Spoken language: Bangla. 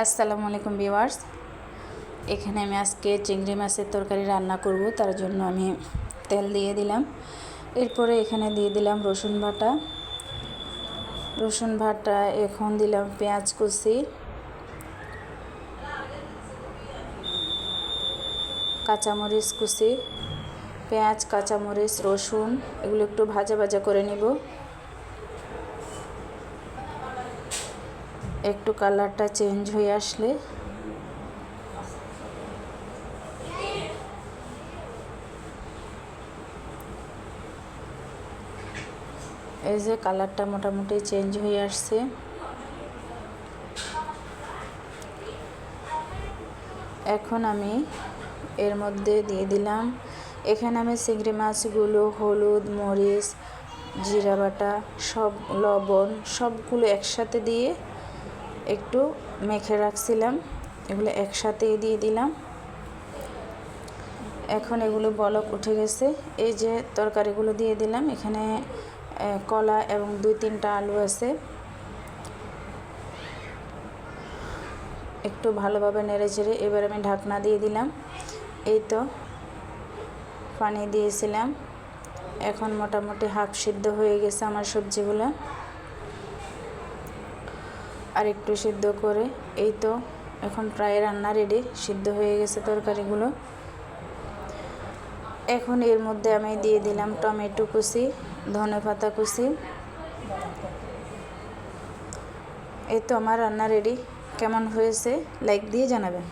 আসসালামু আলাইকুম ভিউয়ার্স। এখানে আমি আজকে চিংড়ি মাছের তরকারি রান্না করব, তার জন্য আমি তেল দিয়ে দিলাম। এরপরে এখানে দিয়ে দিলাম রসুন বাটা। রসুন বাটা, এখন দিলাম পেঁয়াজ কুচি। কাঁচামরিচ কুচি। পেঁয়াজ, কাঁচামরিচ, রসুন, এগুলো একটু ভাজা ভাজা করে নিব। একটু কালারটা চেঞ্জ হয়ে আসলে। এই যে কালারটা মোটামুটি চেঞ্জ হয়ে আসছে। এখন আমি এর মধ্যে দিয়ে দিলাম। এখানে আমি চিংড়ি মাছগুলো, হলুদ, মরিচ, জিরা বাটা, সব লবণ সবগুলো একসাথে দিয়ে একটু মেখে রাখছিলাম। এগুলো একসাথে দিয়ে দিলাম। এখন এগুলো বলক উঠে গেছে। এই যে তরকারিগুলো দিয়ে দিলাম, এখানে কলা এবং দুই তিনটা আলু আছে। একটু ভালোভাবে নেড়ে চেড়ে এবার আমি ঢাকনা দিয়ে দিলাম। এই তো, পানি দিয়েছিলাম। এখন মোটামুটি হাফ সিদ্ধ হয়ে গেছে আমার সবজিগুলো। আর একটু সিদ্ধ করে, এই তো এখন প্রায় রান্না রেডি সিদ্ধ হয়ে গেছে তরকারিগুলো। এখন এর মধ্যে আমি দিয়ে দিলাম টমেটো কুচি, ধনে পাতা কুচি। এই তো আমার রান্না রেডি কেমন হয়েছে লাইক দিয়ে জানাবেন।